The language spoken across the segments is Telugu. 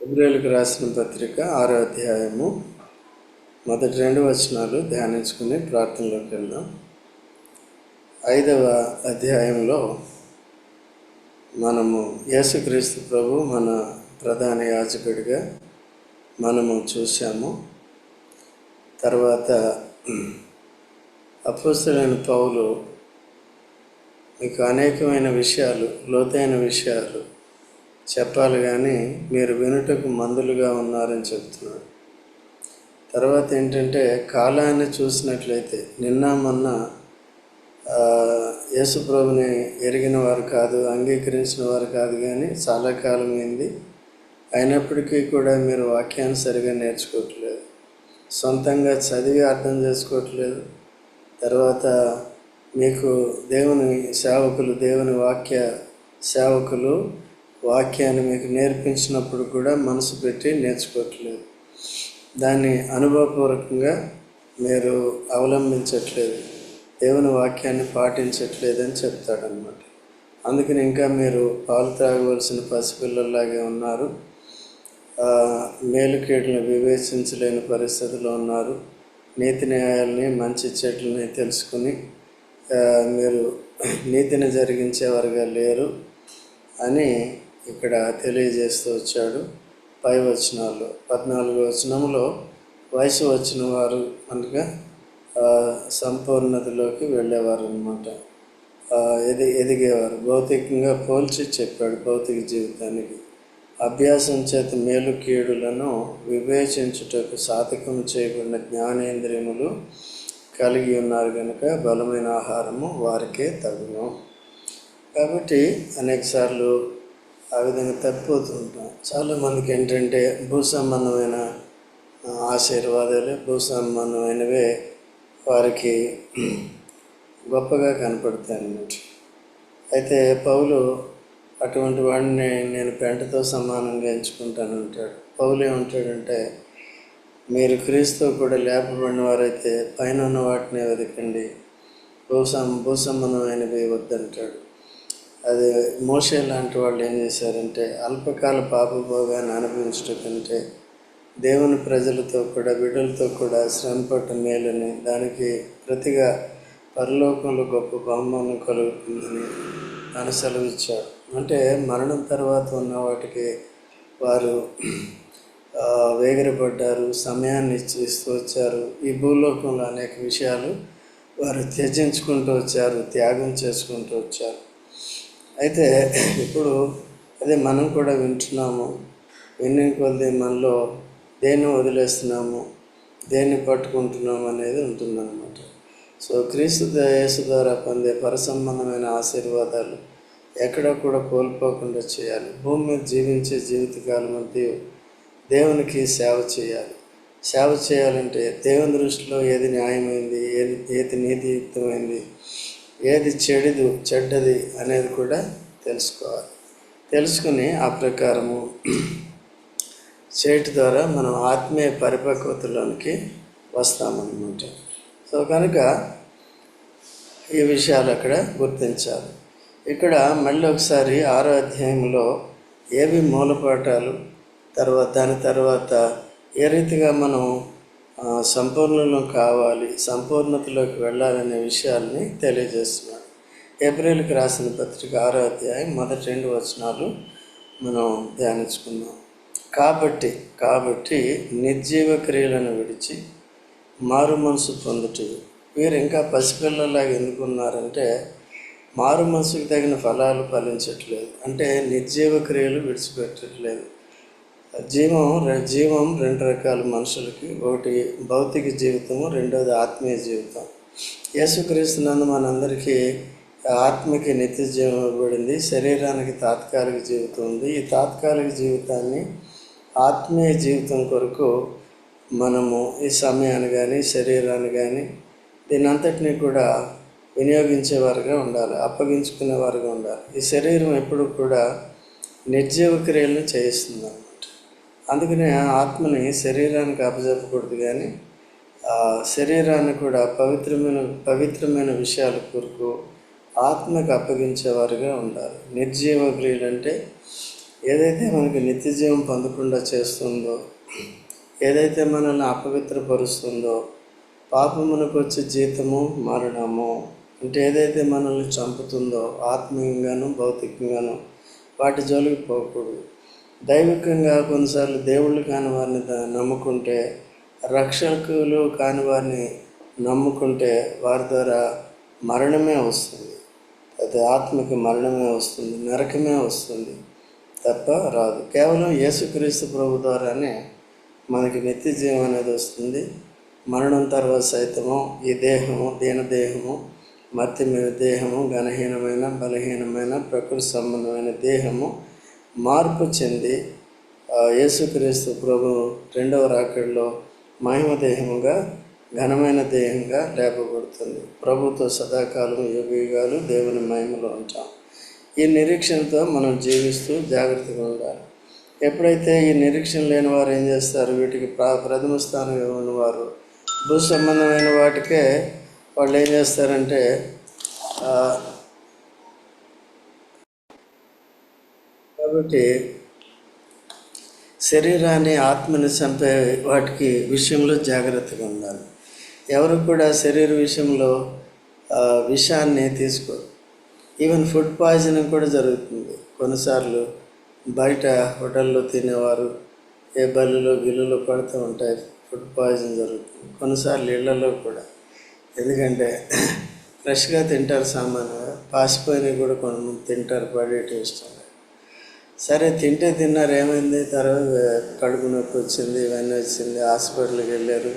ఫిబ్రవరికి రాసిన పత్రిక ఆరో అధ్యాయము. మొదటి రెండు వచనాలు ధ్యానించుకుని ప్రార్థనలోకి వెళ్దాం. ఐదవ అధ్యాయంలో మనము యేసుక్రీస్తు ప్రభు మన ప్రధాన యాజకుడిగా మనము చూసాము తర్వాత అపుస్తులైన పౌలు మీకు అనేకమైన విషయాలు లోతైన విషయాలు చెప్పాలి కానీ మీరు వినుటకు మందులుగా ఉన్నారని చెప్తున్నాడు తర్వాత ఏంటంటే కాలాన్ని చూసినట్లయితే నిన్న మొన్న యేసుప్రభుని ఎరిగిన వారు కాదు అంగీకరించిన వారు కాదు కానీ చాలా కాలం అయింది. అయినప్పటికీ కూడా మీరు వాక్యాన్ని సరిగా నేర్చుకోవట్లేదు. సొంతంగా చదివి అర్థం చేసుకోవట్లేదు. తర్వాత మీకు దేవుని సేవకులు దేవుని వాక్య సేవకులు వాక్యాన్ని మీకు నేర్పించినప్పుడు కూడా మనసు పెట్టి నేర్చుకోవట్లేదు. దాన్ని అనుభవపూర్వకంగా మీరు అవలంబించట్లేదు. దేవుని వాక్యాన్ని పాటించట్లేదని చెప్తాడనమాట అందుకని ఇంకా మీరు పాలు త్రాగవలసిన పసిపిల్లల్లాగే ఉన్నారు. మేలుకీడులను వివేచించలేని పరిస్థితిలో ఉన్నారు. నీతి న్యాయాలని మంచి చెట్లని తెలుసుకుని మీరు నీతిని జరిగించేవారుగా లేరు అని ఇక్కడ తెలియజేస్తూ వచ్చాడు. పై వచనాల్లో పద్నాలుగు వచనంలో వయసు వచ్చిన వారు అనగా సంపూర్ణతలోకి వెళ్ళేవారు అనమాట ఎది ఎదిగేవారు. భౌతికంగా పోల్చి చెప్పాడు భౌతిక జీవితానికి. అభ్యాసం చేత మేలు కీడులను వివేచించుటకు సాధకం చేయబడిన జ్ఞానేంద్రియములు కలిగి ఉన్నారు కనుక బలమైన ఆహారము వారికే తగును. కాబట్టి అనేకసార్లు ఆ విధంగా తప్పిపోతూ ఉంటాం చాలామందికి ఏంటంటే భూ సంబంధమైన ఆశీర్వాదాలు భూ సంబంధమైనవే వారికి గొప్పగా కనపడతాయి అన్నమాట అయితే పౌలు అటువంటి వాడిని నేను పెంటతో సమానంగా ఎంచుకుంటాను అంటాడు. పౌలు ఏమంటాడంటే మీరు క్రీస్తు కూడా లేపబడిన వారైతే పైన ఉన్న వాటిని వెతకండి భూసం భూ సంబంధమైనవి వద్దంటాడు. అది మోసే లాంటి వాళ్ళు ఏం చేశారంటే అల్పకాల పాపభోగాన్ని అనుభవించడం కంటే దేవుని ప్రజలతో కూడా బిడ్డలతో కూడా శ్రమపట్ట మేలని దానికి ప్రతిగా పరలోకంలో గొప్ప బహుమానం కలుగుతుందని అని సెలవిచ్చాడు. అంటే మరణం తర్వాత ఉన్న వాటికి వారు వేగరపడ్డారు సమయాన్ని ఇచ్చిస్తూ వచ్చారు. ఈ భూలోకంలో అనేక విషయాలు వారు త్యజించుకుంటూ వచ్చారు త్యాగం చేసుకుంటూ వచ్చారు. అయితే ఇప్పుడు అదే మనం కూడా వింటున్నాము. విన్న కొద్ది మనలో దేన్ని వదిలేస్తున్నాము దేన్ని పట్టుకుంటున్నాము అనేది ఉంటుందన్నమాట. సో క్రీస్తు యేసు ద్వారా పొందే పరసంబంధమైన ఆశీర్వాదాలు ఎక్కడ కూడా కోల్పోకుండా చేయాలి. భూమి మీద జీవించే జీవితకాలం అంతే. దేవునికి సేవ చేయాలి. సేవ చేయాలంటే దేవుని దృష్టిలో ఏది న్యాయమైంది? ఏది ఏది నీతియుక్తమైంది? ఏది చెడుదు చెడ్డది అనేది కూడా తెలుసుకోవాలి. తెలుసుకుని ఆ ప్రకారము చేయటి ద్వారా మనం ఆత్మీయ పరిపక్వతలోనికి వస్తామన్నమాట. సో కనుక ఈ విషయాలు అక్కడ గుర్తించాలి. ఇక్కడ మళ్ళీ ఒకసారి ఆరో అధ్యాయంలో ఏవి మూలపాఠాలు తర్వాత దాని తర్వాత ఏ రీతిగా మనం సంపూర్ణలో కావాలి సంపూర్ణతలోకి వెళ్ళాలనే విషయాల్ని తెలియజేస్తున్నాడు. ఏప్రిల్కి రాసిన పత్రిక ఆరో అధ్యాయం మొదటి రెండు వచనాలు మనం ధ్యానించుకుందాం. కాబట్టి కాబట్టి నిర్జీవ క్రియలను విడిచి మారు మనసు పొందుటవి వీరు ఇంకా పసిపిల్లలాగా ఎందుకు ఉన్నారంటే మారు మనసుకు తగిన ఫలాలు ఫలించట్లేదు. అంటే నిర్జీవ క్రియలు విడిచిపెట్టట్లేదు. జీవం జీవం రెండు రకాల మనుషులకి. ఒకటి భౌతిక జీవితము రెండోది ఆత్మీయ జీవితం. యేసుక్రీస్తునందు మనందరికీ ఆత్మకి నిత్య జీవం ఇవ్వబడింది. శరీరానికి తాత్కాలిక జీవితం ఉంది. ఈ తాత్కాలిక జీవితాన్ని ఆత్మీయ జీవితం కొరకు మనము ఈ సమయాన్ని కానీ శరీరాన్ని కానీ దీనంతటినీ కూడా వినియోగించేవారుగా ఉండాలి అప్పగించుకునేవారుగా ఉండాలి. ఈ శరీరం ఎప్పుడు కూడా నిర్జీవ క్రియలను చేయిస్తుంది. అందుకనే ఆత్మని శరీరానికి అప్పజెప్పకూడదు కానీ ఆ శరీరాన్ని కూడా పవిత్రమైన పవిత్రమైన విషయాల కొరకు ఆత్మకు అప్పగించేవారుగా ఉండాలి. నిర్జీవ క్రియలు అంటే ఏదైతే మనకి నిత్య జీవం పొందకుండా చేస్తుందో ఏదైతే మనల్ని అపవిత్రపరుస్తుందో పాపమునకు వచ్చే జీతము మరణము అంటే ఏదైతే మనల్ని చంపుతుందో ఆత్మీయంగాను భౌతికంగాను వాటి జోలికి పోకూడదు. దైవికంగా కొన్నిసార్లు దేవుళ్ళు కాని వారిని నమ్ముకుంటే రక్షకులు కాని వారిని నమ్ముకుంటే వారి ద్వారా మరణమే వస్తుంది. అది ఆత్మకి మరణమే వస్తుంది నరకమే వస్తుంది తప్ప రాదు. కేవలం యేసుక్రీస్తు ప్రభు ద్వారానే మనకి నిత్య జీవం అనేది వస్తుంది. మరణం తర్వాత సైతము ఈ దేహము దీన దేహము మత్తి మీద దేహము ఘనహీనమైన బలహీనమైన ప్రకృతి సంబంధమైన దేహము మార్పు చెంది యేసుక్రీస్తు ప్రభు రెండవ రాకడలో మహిమ దేహముగా ఘనమైన దేహంగా లేపబడుతుంది. ప్రభుతో సదాకాలం యుగయుగాలు దేవుని మహిమలో ఉంటాం. ఈ నిరీక్షణతో మనం జీవిస్తూ జాగ్రత్తగా ఉండాలి. ఎప్పుడైతే ఈ నిరీక్షణ లేని వారు ఏం చేస్తారు? వీటికి ప్ర ప్రథమ స్థానం ఇవ్వని వారు. భూ సంబంధమైన వాటికే వాళ్ళు ఏం చేస్తారంటే కాబట్టి శరీరాన్ని ఆత్మని చంపే వాటికి విషయంలో జాగ్రత్తగా ఉండాలి. ఎవరు కూడా శరీర విషయంలో విషాన్ని తీసుకోరు. ఈవెన్ ఫుడ్ పాయిజనింగ్ కూడా జరుగుతుంది. కొన్నిసార్లు బయట హోటల్లో తినేవారు ఏ బల్లులో గిల్లులో పడుతూ ఉంటాయి ఫుడ్ పాయిజన్ జరుగుతుంది. కొన్నిసార్లు ఇళ్ళలో కూడా. ఎందుకంటే ఫ్రెష్గా తింటారు సామాన్యంగా. పాసిపోయినవి కూడా కొంతమంది తింటారు పడేటి ఇష్టం. సరే తింటే తిన్నారు ఏమైంది? తర్వాత కడుపు నొప్పి వచ్చింది ఇవన్నీ వచ్చింది హాస్పిటల్కి వెళ్ళారు.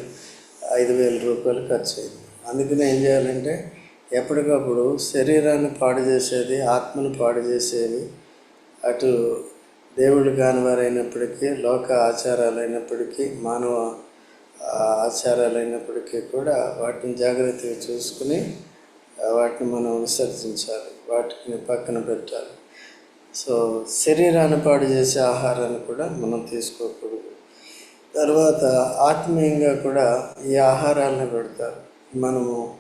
ఐదు వేల రూపాయలు ఖర్చు అయింది. అందుకని ఏం చేయాలంటే ఎప్పటికప్పుడు శరీరాన్ని పాడు చేసేది ఆత్మను పాడు చేసేది అటు దేవుడు కానివారైనప్పటికీ లోక ఆచారాలు అయినప్పటికీ మానవ ఆచారాలు అయినప్పటికీ కూడా వాటిని జాగ్రత్తగా చూసుకుని వాటిని మనం విసర్జించాలి వాటిని పక్కన పెట్టాలి. సో శరీరాన్ని పాడు చేసే ఆహారాన్ని కూడా మనం తీసుకోకూడదు. తర్వాత ఆత్మీయంగా కూడా ఈ ఆహారాలను పెడతారు. మనము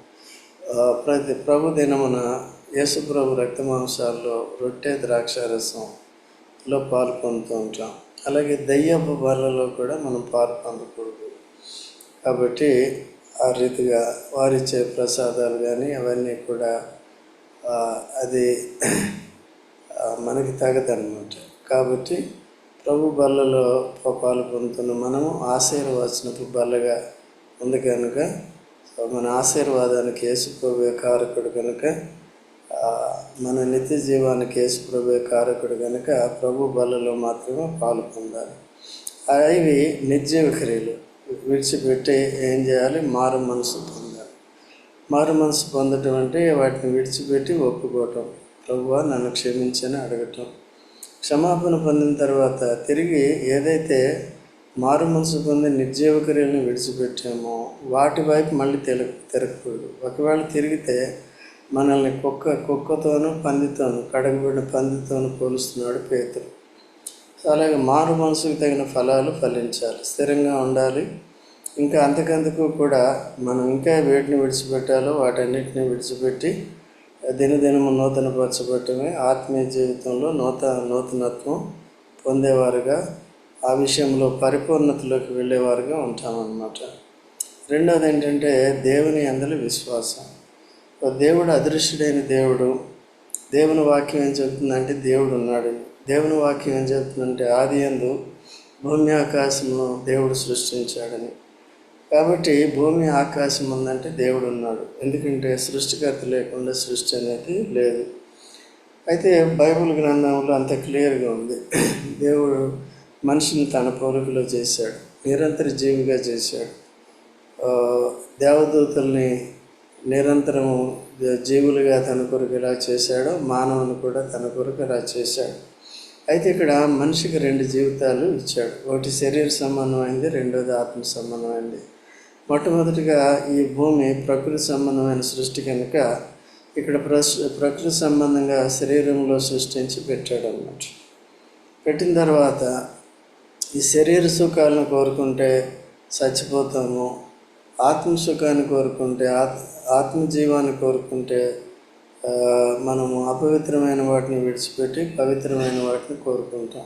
ప్రతి ప్రభు దినమున యేసు ప్రభు రక్త మాంసాల్లో రొట్టె ద్రాక్షారసంలో పాలు పొందుతూ ఉంటాం. అలాగే దయ్యపు బర్రలో కూడా మనం పాలు పొందకూడదు. కాబట్టి ఆ రీతిగా వారిచ్చే ప్రసాదాలు కానీ అవన్నీ కూడా అది మనకి తగదనమాట కాబట్టి ప్రభు బల్లలో పాలు పొందుతున్న మనము ఆశీర్వచనపు బల్లగా ఉంది కనుక మన ఆశీర్వాదానికి యేసు కారకుడు కనుక మన నిత్య జీవానికి యేసు కారకుడు కనుక ప్రభు బల్లలో మాత్రమే పాలు పొందాలి. అవి ఇవి నిర్జీవ క్రియలు విడిచిపెట్టి ఏం చేయాలి? మారు మనసు పొందాలి. మారు మనసు పొందటం అంటే వాటిని విడిచిపెట్టి ఒప్పుకోవటం. ప్రభువా నన్ను క్షమించని అడగటం క్షమాపణ పొందిన తర్వాత తిరిగి ఏదైతే మారు మనసు పొంది నిర్జీవ క్రియలను విడిచిపెట్టామో వాటి వైపు మళ్ళీ తెల తిరగకూడదు ఒకవేళ తిరిగితే మనల్ని కుక్క కుక్కతోనూ పందితోనూ కడగబడిన పందితోనూ పోలుస్తున్నాడు పేతుడు అలాగే మారు మనసుకు తగిన ఫలాలు ఫలించాలి. స్థిరంగా ఉండాలి. ఇంకా అంతకంతకు కూడా మనం ఇంకా వేటిని విడిచిపెట్టాలో వాటన్నిటిని విడిచిపెట్టి దినదినము నూతన ఆత్మీయ జీవితంలో నూత నూతనత్వం పొందేవారుగా ఆ విషయంలో పరిపూర్ణతలోకి వెళ్ళేవారుగా ఉంటామన్నమాట. రెండోది ఏంటంటే దేవుని అందరి విశ్వాసం. దేవుడు అదృశ్యుడైన దేవుడు దేవుని వాక్యం ఏం చెప్తుందంటే దేవుడు ఉన్నాడు. దేవుని వాక్యం ఏం చెప్తుందంటే ఆది ఎందు భూమి ఆకాశమును దేవుడు సృష్టించాడని. కాబట్టి భూమి ఆకాశం ఉందంటే దేవుడు ఉన్నాడు. ఎందుకంటే సృష్టికర్త లేకుండా సృష్టి అనేది లేదు. అయితే బైబిల్ గ్రంథంలో అంత క్లియర్గా ఉంది. దేవుడు మనిషిని తన పోలికలో చేశాడు. నిరంతర జీవిగా చేశాడు. దేవదూతల్ని నిరంతరము జీవులుగా తన కొరకు ఎలా చేశాడో మానవుని కూడా తన కొరకు ఎలా చేశాడు. అయితే ఇక్కడ మనిషికి రెండు జీవితాలు ఇచ్చాడు. ఒకటి శరీర సంబంధమైంది రెండోది ఆత్మ సంబంధమైంది. మొట్టమొదటిగా ఈ భూమి ప్రకృతి సంబంధమైన సృష్టి కనుక ఇక్కడ ప్రస్ ప్రకృతి సంబంధంగా శరీరంలో సృష్టించి పెట్టాడు అన్నమాట. పెట్టిన తర్వాత ఈ శరీర సుఖాలను కోరుకుంటే చచ్చిపోతాము ఆత్మ సుఖాన్ని కోరుకుంటే ఆత్ ఆత్మజీవాన్ని కోరుకుంటే మనము అపవిత్రమైన వాటిని విడిచిపెట్టి పవిత్రమైన వాటిని కోరుకుంటాం.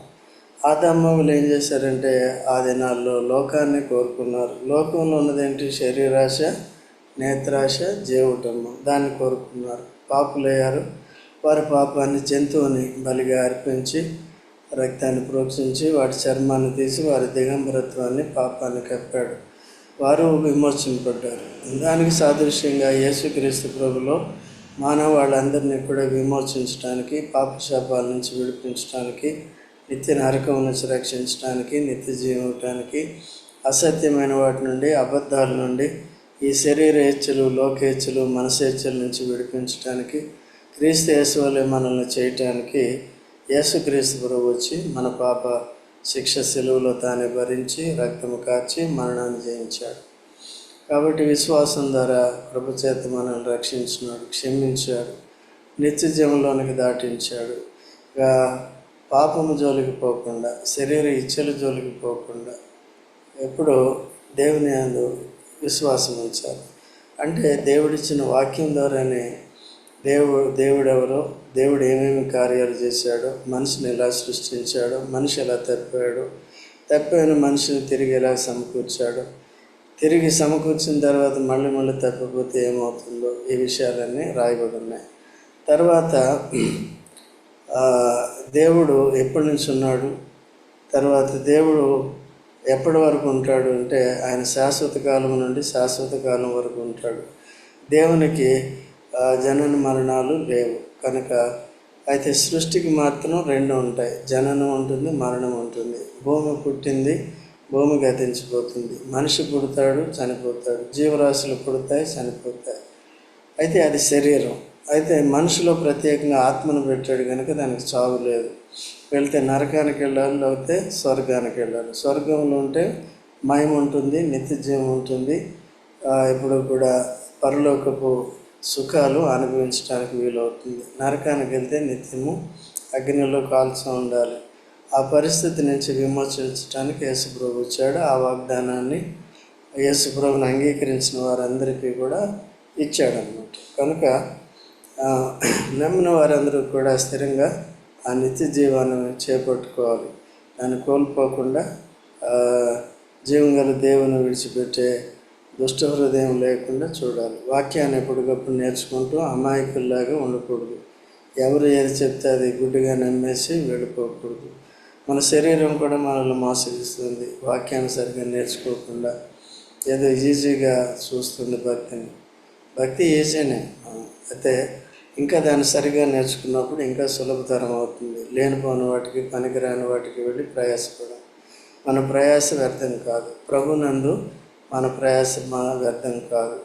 ఆదమ్మవులు ఏం చేశారంటే ఆ దినాల్లో లోకాన్ని కోరుకున్నారు. లోకంలో ఉన్నదేంటి? శరీరాశ నేత్రాశ జీవటము దాన్ని కోరుకున్నారు. పాపులయ్యారు. వారి పాపాన్ని జంతువుని బలిగా అర్పించి రక్తాన్ని ప్రోక్షించి వాటి చర్మాన్ని తీసి వారి దిగంబరత్వాన్ని పాపాన్ని కప్పాడు. వారు విమోచింపడ్డారు దానికి సాదృశ్యంగా యేసుక్రీస్తు ప్రభులో మానవ వాళ్ళందరినీ కూడా విమోచించడానికి పాప శాపాల నుంచి విడిపించడానికి నిత్య నరకం నుంచి రక్షించడానికి నిత్య జీవటానికి అసత్యమైన వాటి నుండి అబద్ధాల నుండి ఈ శరీర హెచ్చులు లోకేచ్ఛలు మనసేచ్ఛల నుంచి విడిపించడానికి క్రీస్తు యేసువలి మనల్ని చేయటానికి యేసుక్రీస్తు ప్రభు వచ్చి మన పాప శిక్ష సెలువులో తానే భరించి రక్తము కార్చి మరణాన్ని జయించాడు. కాబట్టి విశ్వాసం ద్వారా ప్రభుచేత మనల్ని రక్షించినాడు క్షమించాడు నిత్య జీవంలోనికి దాటించాడు పాపము జోలికి పోకుండా శరీర ఇచ్చల జోలికి పోకుండా ఎప్పుడూ దేవుని అందు విశ్వాసం ఉంచాలి. అంటే దేవుడిచ్చిన వాక్యం ద్వారానే దేవుడు దేవుడు ఎవరో దేవుడు ఏమేమి కార్యాలు చేశాడో మనిషిని ఎలా సృష్టించాడో మనిషి ఎలా తప్పాడు తప్పిన మనిషిని తిరిగి ఎలా సమకూర్చాడు తిరిగి సమకూర్చిన తర్వాత మళ్ళీ మళ్ళీ తప్పిపోతే ఏమవుతుందో ఈ విషయాలన్నీ రాయబడి ఉన్నాయి. తర్వాత దేవుడు ఎప్పటి నుంచి ఉన్నాడు? తర్వాత దేవుడు ఎప్పటి వరకు ఉంటాడు? అంటే ఆయన శాశ్వత కాలం నుండి శాశ్వత కాలం వరకు ఉంటాడు. దేవునికి జనన మరణాలు లేవు. కనుక అయితే సృష్టికి మాత్రం రెండు ఉంటాయి. జననం ఉంటుంది మరణం ఉంటుంది. భూమి పుట్టింది భూమి గతించిపోతుంది. మనిషి పుడతాడు చనిపోతాడు. జీవరాశులు పుడతాయి చనిపోతాయి. అయితే అది శరీరం. అయితే మనిషిలో ప్రత్యేకంగా ఆత్మను పెట్టాడు కనుక దానికి చావు లేదు. వెళ్తే నరకానికి వెళ్ళాలి లేకపోతే స్వర్గానికి వెళ్ళాలి. స్వర్గంలో ఉంటే మయం ఉంటుంది నిత్యజీవం ఉంటుంది. ఇప్పుడు కూడా పరలోకపు సుఖాలు అనుభవించడానికి వీలవుతుంది. నరకానికి వెళ్తే నిత్యము అగ్నిలో కాల్చి ఉండాలి. ఆ పరిస్థితి నుంచి విమోచించడానికి యేసుప్రభు వచ్చాడు. ఆ వాగ్దానాన్ని యేసుప్రభుని అంగీకరించిన వారందరికీ కూడా ఇచ్చాడనమాట కనుక నమ్మిన వారందరూ కూడా స్థిరంగా ఆ నిత్య జీవాన్ని చేపట్టుకోవాలి. దాన్ని కోల్పోకుండా జీవం గల దేవుని విడిచిపెట్టే దుష్ట హృదయం లేకుండా చూడాలి. వాక్యాన్ని ఎప్పటికప్పుడు నేర్చుకుంటూ అమాయకుల్లాగా ఉండకూడదు. ఎవరు ఏది చెప్తే అది గుడ్డిగా నమ్మేసి వెళ్ళిపోకూడదు. మన శరీరం కూడా మనల్ని మోసగిస్తుంది. వాక్యాన్ని సరిగ్గా నేర్చుకోకుండా ఏదో ఈజీగా చూస్తుంది భక్తిని. భక్తి ఈజీనే. అయితే ఇంకా దాన్ని సరిగా నేర్చుకున్నప్పుడు ఇంకా సులభతరం అవుతుంది. లేనిపోని వాటికి పనికిరాని వాటికి వెళ్ళి ప్రయాసపడం. మన ప్రయాస వ్యర్థం కాదు. ప్రభునందు మన ప్రయాస మన వ్యర్థం కాదు.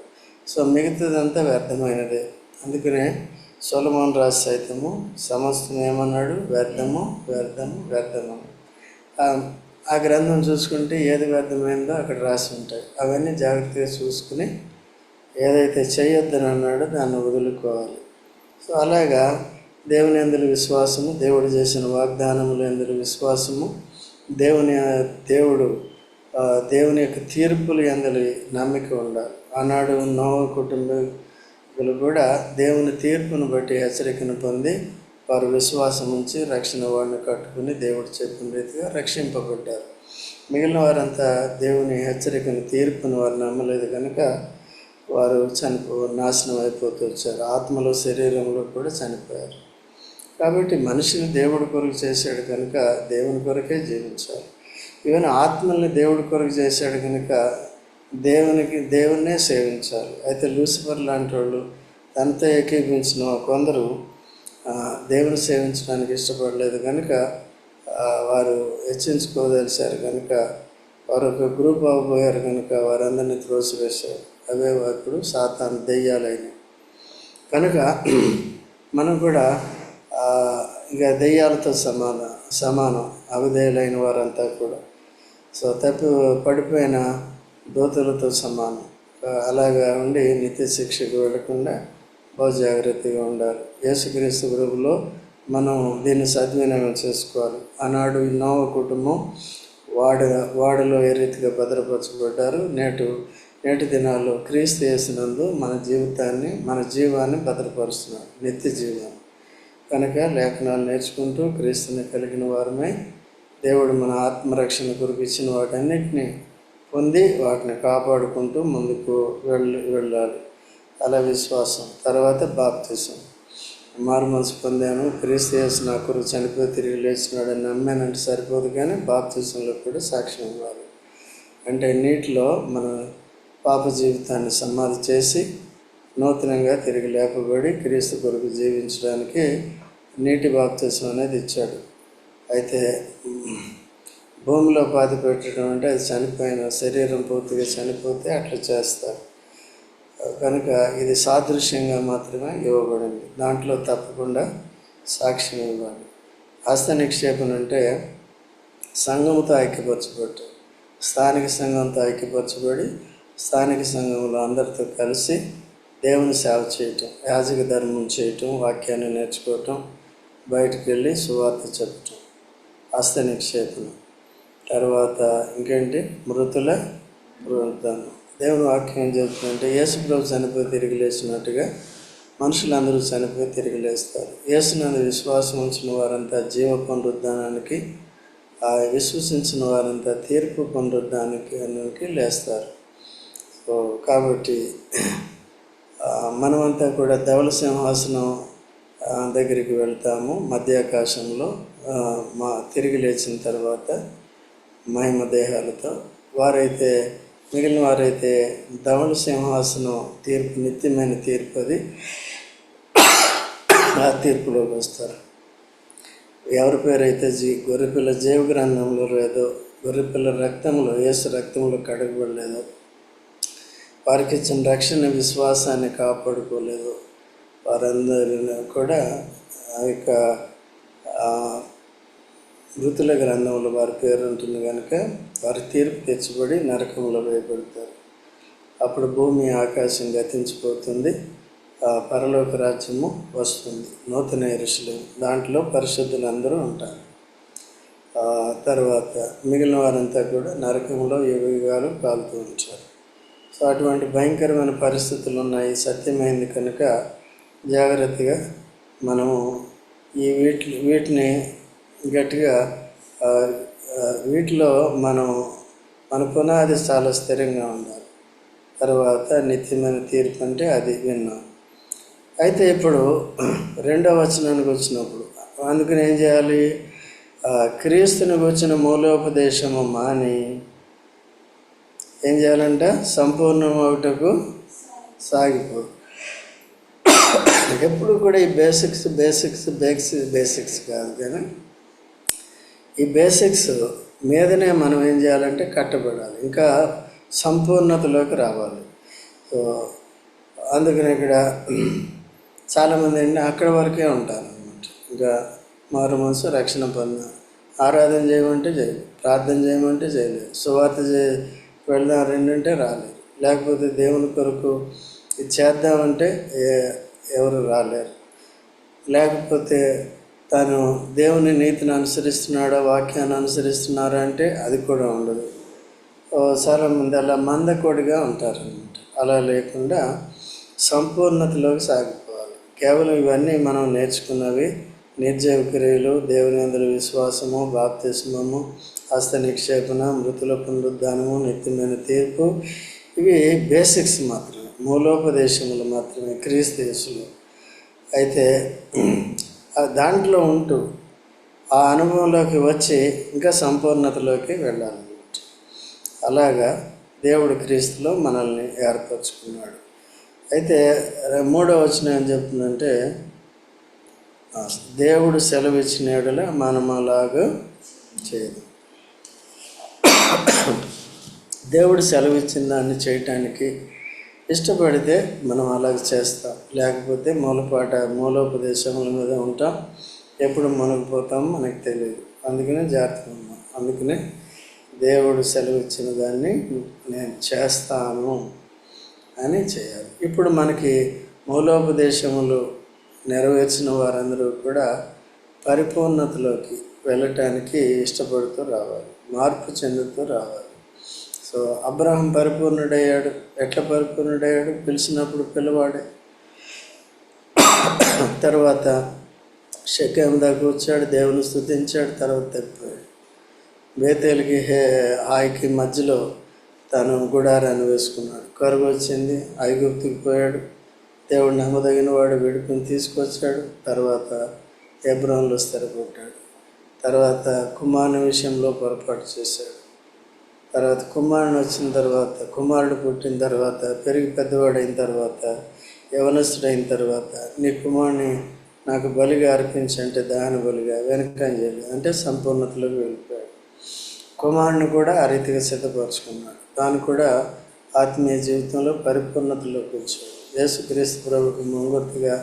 సో మిగతాదంతా వ్యర్థమైనదే. అందుకనే సొలమోన్ రాజు సైతము సమస్తం ఏమన్నాడు? వ్యర్థము వ్యర్థము వ్యర్థము. ఆ- ఆ గ్రంథం చూసుకుంటే ఏది వ్యర్థమైందో అక్కడ రాసి ఉంటాయి. అవన్నీ జాగ్రత్తగా చూసుకుని ఏదైతే చేయొద్దని అన్నాడో దాన్ని వదులుకోవాలి. సో అలాగా దేవుని అందరి విశ్వాసము దేవుడు చేసిన వాగ్దానములు అందరి విశ్వాసము దేవుని దేవుడు దేవుని యొక్క తీర్పులు అందరి నమ్మిక ఉండాలి. ఆనాడు నోవ కుటుంబీకులు కూడా దేవుని తీర్పును బట్టి హెచ్చరికను పొంది వారు విశ్వాసం ఉంచి రక్షణ వాడిని కట్టుకుని దేవుడు చెప్పిన రీతిగా రక్షింపబడ్డారు. మిగిలిన వారంతా దేవుని హెచ్చరికను తీర్పును వారు నమ్మలేదు కనుక వారు చనిపో నాశనం అయిపోతూ వచ్చారు. ఆత్మలో శరీరంలో కూడా చనిపోయారు. కాబట్టి మనిషిని దేవుడి కొరకు చేశాడు కనుక దేవుని కొరకే జీవించాలి. ఈవెన్ ఆత్మల్ని దేవుడి కొరకు చేశాడు కనుక దేవునికి దేవుణ్ణే సేవించాలి. అయితే లూసిఫర్ లాంటి వాళ్ళు తనతో ఏకీభించిన కొందరు దేవుని సేవించడానికి ఇష్టపడలేదు కనుక వారు హెచ్చించుకోదలిశారు కనుక వారు ఒక గ్రూప్ అవ్వబోయారు కనుక వారందరినీ త్రోసివేశారు. అవే ఇప్పుడు సాతాను దెయ్యాలైన కనుక మనం కూడా ఇక దెయ్యాలతో సమానం సమానం అవిధేయులైన వారంతా కూడా. సో తప్పి పడిపోయిన దోతులతో సమానం. అలాగా ఉండి నిత్య శిక్షకు వెళ్ళకుండా బహు జాగ్రత్తగా ఉండాలి. యేసుక్రీస్తు గ్రూపులో మనం దీన్ని సద్వినియోగం చేసుకోవాలి. ఆనాడు ఈ నోవ కుటుంబం వాడ వాడలో ఏ రీతిగా భద్రపరచబడ్డారు? నేటు నేటి దినాల్లో క్రీస్తు చేసినందు మన జీవితాన్ని మన జీవాన్ని భద్రపరుస్తున్నాడు నిత్య జీవాన్ని కనుక లేఖనాలు నేర్చుకుంటూ క్రీస్తుని కలిగిన వారమై దేవుడు మన ఆత్మరక్షణ కొరకు ఇచ్చిన వాటన్నిటిని పొంది వాటిని కాపాడుకుంటూ ముందుకు వెళ్ళి వెళ్ళాలి. అలా విశ్వాసం. తర్వాత బాప్తిసం. మారు మనసు పొందాను క్రీస్తు యేసు నా కొరకు చనిపోయి తిరిగి లేచినాడని నమ్మానంటే సరిపోదు కానీ బాప్తిసంలో కూడా సాక్ష్యం ఇవ్వాలి. అంటే నీటిలో మన పాప జీవితాన్ని సమాధి చేసి నూతనంగా తిరిగి లేపబడి క్రీస్తు కొరకు జీవించడానికి నీటి బాప్తిసం అనేది ఇచ్చాడు. అయితే భూమిలో పాతి పెట్టడం అంటే అది చనిపోయిన శరీరం పూర్తిగా చనిపోతే అట్లా చేస్తారు. కనుక ఇది సాదృశ్యంగా మాత్రమే ఇవ్వబడింది. దాంట్లో తప్పకుండా సాక్ష్యం ఇవ్వాలి. హస్త నిక్షేపణ అంటే సంఘంతో ఐక్యపరచబట్టు స్థానిక సంఘంతో ఐక్యపరచబడి స్థానిక సంఘంలో అందరితో కలిసి దేవుని సేవ చేయటం యాజక ధర్మం చేయటం వాక్యాన్ని నేర్చుకోవటం బయటికి వెళ్ళి సువార్త చెప్పటం హస్త నిక్షేపణ. తర్వాత ఇంకేంటి? మృతుల పునరుద్ధానం దేవుని వాక్యం ఏం చెప్తుందంటే చనిపోయి తిరిగి లేచినట్టుగా మనుషులందరూ చనిపోయి తిరిగి లేస్తారు. యేసునందు విశ్వాసం ఉంచిన వారంతా జీవ పునరుద్ధానానికి ఆ విశ్వసించిన వారంతా తీర్పు పునరుద్ధానికి లేస్తారు. కాబట్టి మనమంతా కూడా ధవల సింహాసనం దగ్గరికి వెళ్తాము. మధ్యాకాశంలో మా తిరిగి లేచిన తర్వాత మహిమ దేహాలతో. వారైతే మిగిలిన వారైతే ధవల సింహాసనం తీర్పు నిత్యమైన తీర్పు అది ఆ తీర్పులోకి వస్తారు. ఎవరి పేరైతే జీ గొర్రెపిల్ల జీవ గ్రంథంలో లేదో గొర్రెపిల్ల రక్తంలో ఏసు రక్తంలో కడగబడలేదో వారికి ఇచ్చిన రక్షణ విశ్వాసాన్ని కాపాడుకోలేదు. వారందరిని కూడా ఆ యొక్క మృతుల గ్రంథంలో వారి పేరు ఉంటుంది కనుక వారి తీర్పు తెచ్చబడి నరకంలో వేయబడతారు. అప్పుడు భూమి ఆకాశం గతించిపోతుంది. ఆ పరలోక రాజ్యము వస్తుంది. నూతన ఇరుషులు దాంట్లో పరిశుద్ధులందరూ ఉంటారు. తర్వాత మిగిలిన వారంతా కూడా నరకంలో యుగాలు కాలుతూ ఉంటారు. సో అటువంటి భయంకరమైన పరిస్థితులు ఉన్నాయి సత్యమైంది కనుక జాగ్రత్తగా మనము ఈ వీటి వీటిని గట్టిగా వీటిలో మనం మన పునాది చాలా స్థిరంగా ఉండాలి. తర్వాత నిత్యమైన తీర్పు అంటే అది విన్నాం. అయితే ఇప్పుడు రెండవ వచనానికి వచ్చినప్పుడు అందుకని ఏం చేయాలి? క్రీస్తుని క్రీస్తునికి వచ్చిన మూలోపదేశము మాని ఏం చేయాలంట సంపూర్ణమవుటకు సాగిపో. ఎప్పుడు కూడా ఈ బేసిక్స్ బేసిక్స్ బేసిక్స్ బేసిక్స్ కాదు కానీ ఈ బేసిక్స్ మీదనే మనం ఏం చేయాలంటే కట్టబడాలి. ఇంకా సంపూర్ణతలోకి రావాలి. సో అందుకని ఇక్కడ చాలామంది ఏంటి అక్కడ వరకే ఉంటారు అనమాట ఇంకా మారు మనసు రక్షణ పొందాం ఆరాధన చేయమంటే చేయలేదు ప్రార్థన చేయమంటే చేయలేదు సువార్త చే వెళ్దాం రెండంటే రాలేరు లేకపోతే దేవుని కొరకు ఇది చేద్దామంటే ఏ- ఎవరు రాలేరు. లేకపోతే తను దేవుని నీతిని అనుసరిస్తున్నాడా వాక్యాన్ని అనుసరిస్తున్నారా అంటే అది కూడా ఉండదు. చాలా మంది అలా మందకోడిగా ఉంటారనమాట అలా లేకుండా సంపూర్ణతలోకి సాగిపోవాలి. కేవలం ఇవన్నీ మనం నేర్చుకున్నవి నిర్జీవ క్రియలు దేవుని విశ్వాసము బాప్తిస్మము హస్త నిక్షేపణ మృతుల పునరుద్ధానము నిత్యమైన తీర్పు. ఇవి బేసిక్స్ మాత్రమే. మూలోపదేశములు మాత్రమే. క్రీస్తు అయితే దాంట్లో ఉంటూ ఆ అనుభవంలోకి వచ్చి ఇంకా సంపూర్ణతలోకి వెళ్ళాలన్నమాట. అలాగా దేవుడు క్రీస్తులో మనల్ని ఏర్పరచుకున్నాడు. అయితే మూడో వచనం ఏం చెప్తుందంటే దేవుడు సెలవిచ్చిన ఎడల మనం అలాగా చేయదు. దేవుడు సెలవిచ్చిన దాన్ని చేయటానికి ఇష్టపడితే మనం అలాగ చేస్తాం. లేకపోతే మూలపాట మూలోపదేశముల మీద ఉంటాం. ఎప్పుడు మునిగిపోతాం మనకు తెలియదు. అందుకనే జాగ్రత్త ఉన్నాం. అందుకనే దేవుడు సెలవిచ్చిన దాన్ని నేను చేస్తాను అని చేయాలి. ఇప్పుడు మనకి మూలోపదేశములు నెరవేర్చిన వారందరూ కూడా పరిపూర్ణతలోకి వెళ్ళటానికి ఇష్టపడుతూ రావాలి. మార్పు చెందుతూ రావాలి. సో అబ్రహం పరిపూర్ణుడయ్యాడు. ఎట్లా పరిపూర్ణుడయ్యాడు? పిలిచినప్పుడు పిల్లవాడే తర్వాత షకేం దాకా వచ్చాడు. దేవుని స్థుతించాడు. తర్వాత తప్పిపోయాడు. బేతేలికి హే హాయికి మధ్యలో తను గుడారాన్ని వేసుకున్నాడు. కరుగు వచ్చింది. ఐగుప్తికి పోయాడు. దేవుడు నమ్మదగిన వాడు విడుపుని తీసుకొచ్చాడు. తర్వాత ఎబ్రోన్లో స్థిరపడ్డాడు. తర్వాత కుమారుని విషయంలో పొరపాటు చేశాడు. తర్వాత కుమారుని వచ్చిన తర్వాత కుమారుడు పుట్టిన తర్వాత పెరిగి పెద్దవాడైన తర్వాత యవనస్తుడైన తర్వాత నీ కుమారుని నాకు బలిగా అర్పించంటే దాని బలిగా వెనకంజలి అంటే సంపూర్ణతలోకి వెళ్ళిపోయాడు. కుమారుని కూడా ఆ రీతిగా సిద్ధపరచుకున్నాడు. తాను కూడా ఆత్మీయ జీవితంలో పరిపూర్ణతలోకి వచ్చాడు యేసుక్రీస్తు ప్రభుకి ముంగొట్టుగా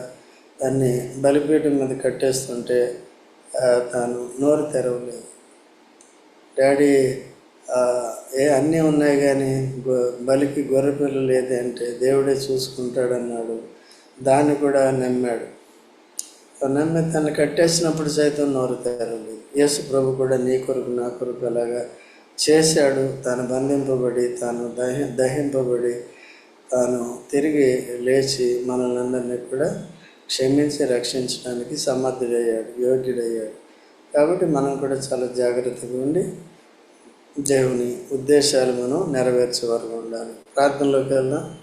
దాన్ని బలిపీఠం మీద కట్టేస్తుంటే తాను నోరు తెరవలేదు. డాడీ ఏ అన్నీ ఉన్నాయి కానీ బలికి గొర్రెపిల్ల లేదే అంటే దేవుడే చూసుకుంటాడన్నాడు. దాన్ని కూడా నమ్మాడు. నమ్మి తను కట్టేసినప్పుడు సైతం నోరు తెరవలేదు. యేసు ప్రభు కూడా నీ కొరకు నా కొరకు అలాగా చేశాడు. తాను బంధింపబడి తాను దహి దహింపబడి తాను తిరిగి లేచి మనల్ని కూడా క్షమించి రక్షించడానికి సమర్థుడయ్యాడు యోగ్యుడయ్యాడు. కాబట్టి మనం కూడా చాలా జాగ్రత్తగా ఉండి దేవుని ఉద్దేశాలు మనం నెరవేర్చే వరకు ఉండాలి. ప్రార్థనలోకి వెళ్దాం.